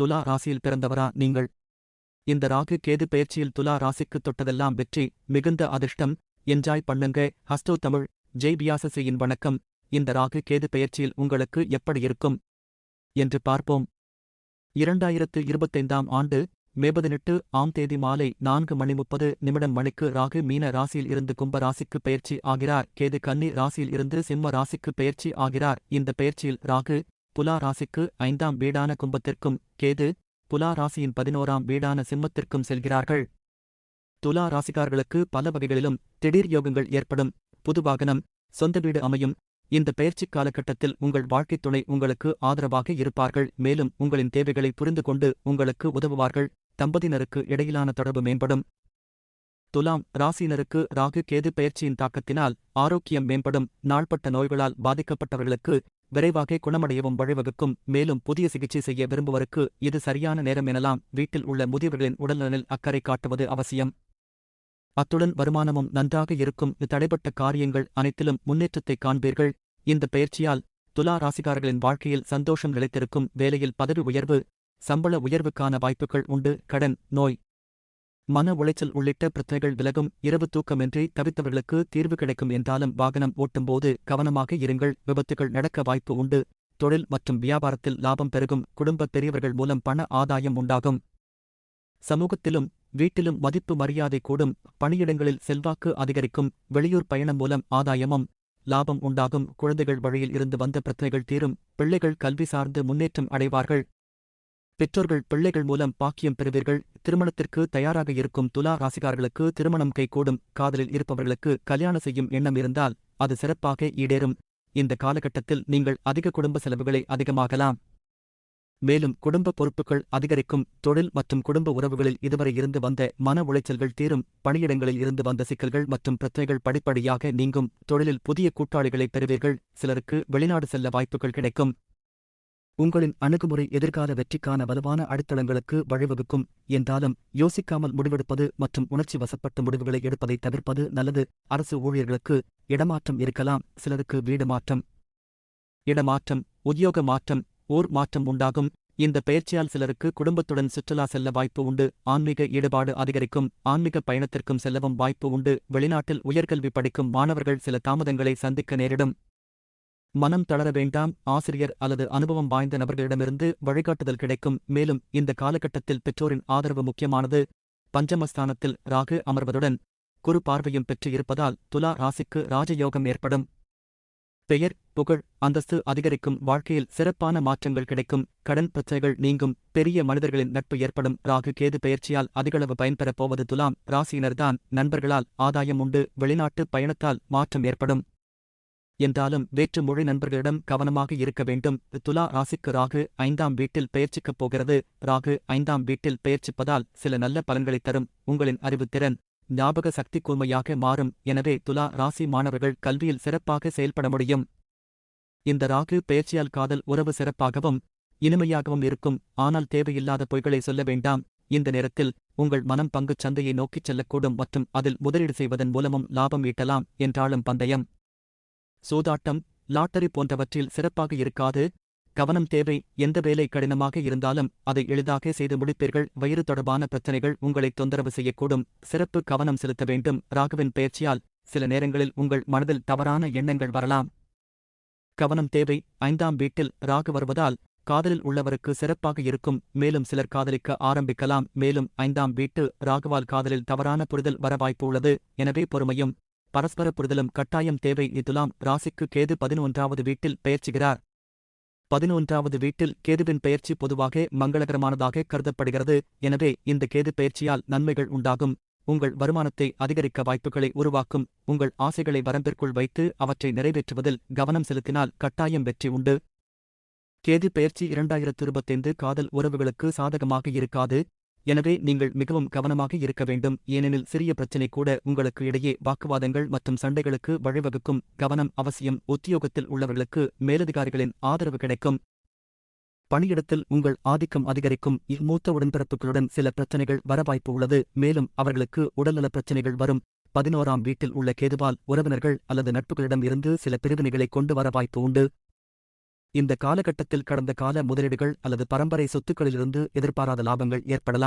துலா ராசியில் பிறந்தவரா நீங்கள்? இந்த ராகு கேது பெயர்ச்சியில் துலா ராசிக்கு தொட்டதெல்லாம் வெற்றி மிகுந்த அதிர்ஷ்டம். என்ஜாய் பண்ணுங்க. ஹஸ்டோ தமிழ். ஜெய் பியாசசியின் வணக்கம். இந்த ராகு கேது பெயர்ச்சியில் உங்களுக்கு எப்படி இருக்கும்? என்று பார்ப்போம். இரண்டாயிரத்து இருபத்தைந்தாம் ஆண்டு மே பதினெட்டு ஆம் தேதி மாலை நான்கு மணி முப்பது நிமிடம் மணிக்கு ராகு மீன ராசியில் இருந்து கும்ப ராசிக்கு பெயர்ச்சி ஆகிறார். கேது கன்னி ராசியில் இருந்து சிம்ம ராசிக்கு பெயர்ச்சி ஆகிறார். இந்த பெயர்ச்சியில் ராகு புலா ராசிக்கு ஐந்தாம் வீடான கும்பத்திற்கும் கேது புலா ராசியின் பதினோராம் வீடான சிம்மத்திற்கும் செல்கிறார்கள். துலா ராசிக்காரர்களுக்கு பல வகைகளிலும் திடீர் யோகங்கள் ஏற்படும். புது வாகனம் சொந்த வீடு அமையும். இந்த பயிற்சி காலகட்டத்தில் உங்கள் வாழ்க்கைத் துணை உங்களுக்கு ஆதரவாக இருப்பார்கள். மேலும் உங்களின் தேவைகளை புரிந்து கொண்டு உங்களுக்கு உதவுவார்கள். தம்பதியினருக்கு இடையிலான தொடர்பு மேம்படும். துலாம் ராசியினருக்கு ராகு கேது பயிற்சியின் தாக்கத்தினால் ஆரோக்கியம் மேம்படும். நாள்பட்ட நோய்களால் பாதிக்கப்பட்டவர்களுக்கு விரைவாக குணமடையவும் வழிவகுக்கும். மேலும் புதிய சிகிச்சை செய்ய விரும்புவருக்கு இது சரியான நேரம் எனலாம். வீட்டில் உள்ள முதியவர்களின் உடல்நலனில் அக்கறை காட்டுவது அவசியம். அத்துடன் வருமானமும் நன்றாக இருக்கும். தடைப்பட்ட காரியங்கள் அனைத்திலும் முன்னேற்றத்தை காண்பீர்கள். இந்த பயிற்சியால் துலா ராசிகாரர்களின் வாழ்க்கையில் சந்தோஷம் நிலைத்திருக்கும். வேலையில் பதவி உயர்வு சம்பள உயர்வுக்கான வாய்ப்புகள் உண்டு. கடன் நோய் மன உளைச்சல் உள்ளிட்ட பிரச்சனைகள் விலகும் இரவு தூக்கமின்றி தவித்தவர்களுக்கு தீர்வு கிடைக்கும் என்றாலும் வாகனம் ஓட்டும்போது கவனமாக இருங்கள். விபத்துகள் நடக்க வாய்ப்பு உண்டு. தொழில் மற்றும் வியாபாரத்தில் லாபம் பெருகும். குடும்ப பெரியவர்கள் மூலம் பண ஆதாயம் உண்டாகும். சமூகத்திலும் வீட்டிலும் மதிப்பு மரியாதை கூடும். பணியிடங்களில் செல்வாக்கு அதிகரிக்கும். வெளியூர் பயணம் மூலம் ஆதாயமும் லாபம் உண்டாகும். குழந்தைகள் வழியில் இருந்து வந்த பிரச்சனைகள் தீரும். பிள்ளைகள் கல்வி சார்ந்து முன்னேற்றம் அடைவார்கள். பெற்றோர்கள் பிள்ளைகள் மூலம் பாக்கியம் பெறுவீர்கள். திருமணத்திற்கு தயாராக இருக்கும் துலா ராசிகார்களுக்கு திருமணம் கைகூடும். காதலில் இருப்பவர்களுக்கு கல்யாணம் செய்யும் எண்ணம் இருந்தால் அது சிறப்பாக ஈடேறும். இந்த காலகட்டத்தில் நீங்கள் அதிக குடும்ப செலவுகளை அதிகமாகலாம். மேலும் குடும்ப பொறுப்புகள் அதிகரிக்கும். தொழில் மற்றும் குடும்ப உறவுகளில் இதுவரை இருந்து வந்த மன உளைச்சல்கள் தீரும். பணியிடங்களில் இருந்து வந்த சிக்கல்கள் மற்றும் பிரச்சனைகள் படிப்படியாக நீங்கும். தொழிலில் புதிய கூட்டாளிகளை பெறுவீர்கள். சிலருக்கு வெளிநாடு செல்ல வாய்ப்புகள் கிடைக்கும். உங்களின் அணுகுமுறை எதிர்கால வெற்றிக்கான வலுவான அடித்தளங்களுக்கு வழிவகுக்கும் என்றாலும் யோசிக்காமல் முடிவெடுப்பது மற்றும் உணர்ச்சி வசப்பட்ட முடிவுகளை எடுப்பதை தவிர்ப்பது நல்லது. அரசு ஊழியர்களுக்கு இடமாற்றம் இருக்கலாம் சிலருக்கு வீடு மாற்றம் இடமாற்றம் உத்தியோக மாற்றம் ஊர் மாற்றம் உண்டாகும். இந்த பயிற்சியால் சிலருக்கு குடும்பத்துடன் சுற்றுலா செல்ல வாய்ப்பு உண்டு. ஆன்மீக ஈடுபாடு அதிகரிக்கும் ஆன்மீக பயணத்திற்கும் செல்லவும் வாய்ப்பு உண்டு. வெளிநாட்டில் உயர்கல்வி படிக்கும் மாணவர்கள் சில தாமதங்களை சந்திக்க நேரிடும். மனம் தளர வேண்டாம் ஆசிரியர் அல்லது அனுபவம் வாய்ந்த நபர்களிடமிருந்து வழிகாட்டுதல் கிடைக்கும். மேலும் இந்த காலகட்டத்தில் பெற்றோரின் ஆதரவு முக்கியமானது. பஞ்சமஸ்தானத்தில் ராகு அமர்வதுடன் குறு பார்வையும் பெற்று இருப்பதால் துலா ராசிக்கு ராஜயோகம் ஏற்படும். பெயர் புகழ் அந்தஸ்து அதிகரிக்கும். வாழ்க்கையில் சிறப்பான மாற்றங்கள் கிடைக்கும். கடன் பிரச்சனைகள் நீங்கும். பெரிய மனிதர்களின் நட்பு ஏற்படும். ராகு கேது பெயர்ச்சியால் அதிகளவு பயன்பெறப் போவது துலாம் ராசியினர்தான். நண்பர்களால் ஆதாயம் உண்டு. வெளிநாட்டு பயணத்தால் மாற்றம் ஏற்படும். என்றாலும் வேற்று மொழி நண்பர்களிடம் கவனமாக இருக்க வேண்டும். துலா ராசிக்கு ராகு ஐந்தாம் வீட்டில் பெயர்ச்சிக்கப் போகிறது. ராகு ஐந்தாம் வீட்டில் பெயர்ச்சிப்பதால் சில நல்ல பலன்களைத் தரும். உங்களின் அறிவுத்திறன் ஞாபக சக்தி கூர்மையாக மாறும். எனவே துலா ராசி மாணவர்கள் கல்வியில் சிறப்பாக செயல்பட முடியும். இந்த ராகு பெயர்ச்சியால் காதல் உறவு சிறப்பாகவும் இனிமையாகவும் இருக்கும். ஆனால் தேவையில்லாத பொய்களை சொல்ல வேண்டாம். இந்த நேரத்தில் உங்கள் மனம் பங்குச் சந்தையை நோக்கிச் செல்லக்கூடும் மற்றும் அதில் முதலீடு செய்வதன் மூலமும் லாபம் ஈட்டலாம் என்றாலும் பந்தயம். சூதாட்டம் லாட்டரி போன்றவற்றில் சிறப்பாக இருக்காது. கவனம் தேவை எந்த வேலை கடினமாக இருந்தாலும் அதை எளிதாக செய்து முடிப்பீர்கள். வயிறு தொடர்பான பிரச்சனைகள் உங்களை தொந்தரவு செய்யக்கூடும். சிறப்பு கவனம் செலுத்த வேண்டும். ராகுவின் பயிற்சியால் சில நேரங்களில் உங்கள் மனதில் தவறான எண்ணங்கள் வரலாம். கவனம் தேவை. ஐந்தாம் வீட்டில் ராகு வருவதால் காதலில் உள்ளவருக்கு சிறப்பாக இருக்கும். மேலும் சிலர் காதலிக்க ஆரம்பிக்கலாம். மேலும் ஐந்தாம் வீட்டு ராகுவால் காதலில் தவறான புரிதல் வர வாய்ப்பு உள்ளது. எனவே பொறுமையும் பரஸ்பர புரிதலும் கட்டாயம் தேவை. இதுலாம் ராசிக்கு கேது பதினொன்றாவது வீட்டில் பெயர்ச்சுகிறார். பதினொன்றாவது வீட்டில் கேதுவின் பெயர்ச்சி பொதுவாக மங்களகரமானதாக கருதப்படுகிறது. எனவே இந்த கேது பெயர்ச்சியால் நன்மைகள் உண்டாகும். உங்கள் வருமானத்தை அதிகரிக்க வாய்ப்புகளை உருவாக்கும். உங்கள் ஆசைகளை வரம்பிற்குள் வைத்து அவற்றை நிறைவேற்றுவதில் கவனம் செலுத்தினால் கட்டாயம் வெற்றி உண்டு. கேது பெயர்ச்சி இரண்டாயிரத்து இருபத்தைந்து காதல் உறவுகளுக்கு சாதகமாக இருக்காது. எனவே நீங்கள் மிகவும் கவனமாக இருக்க வேண்டும். ஏனெனில் சிறிய பிரச்சினை கூட உங்களுக்கு இடையே வாக்குவாதங்கள் மற்றும் சண்டைகளுக்கு வழிவகுக்கும் கவனம் அவசியம். உத்தியோகத்தில் உள்ளவர்களுக்கு மேலதிகாரிகளின் ஆதரவு கிடைக்கும். பணியிடத்தில் உங்கள் ஆதிக்கம் அதிகரிக்கும். மூத்த உடன்பிறப்புகளுடன் சில பிரச்சனைகள் வர வாய்ப்பு உள்ளது. மேலும் அவர்களுக்கு உடல்நல பிரச்சனைகள் வரும். பதினோராம் வீட்டில் உள்ள கேதுவால் உறவினர்கள் அல்லது நட்புகளிடம் இருந்து சில பிரிவினைகளை கொண்டு வர வாய்ப்பு உண்டு. இந்த காலகட்டத்தில் கடந்த கால முதலீடுகள் அல்லது பரம்பரை சொத்துக்களிலிருந்து எதிர்பாராத லாபங்கள் ஏற்படலாம்.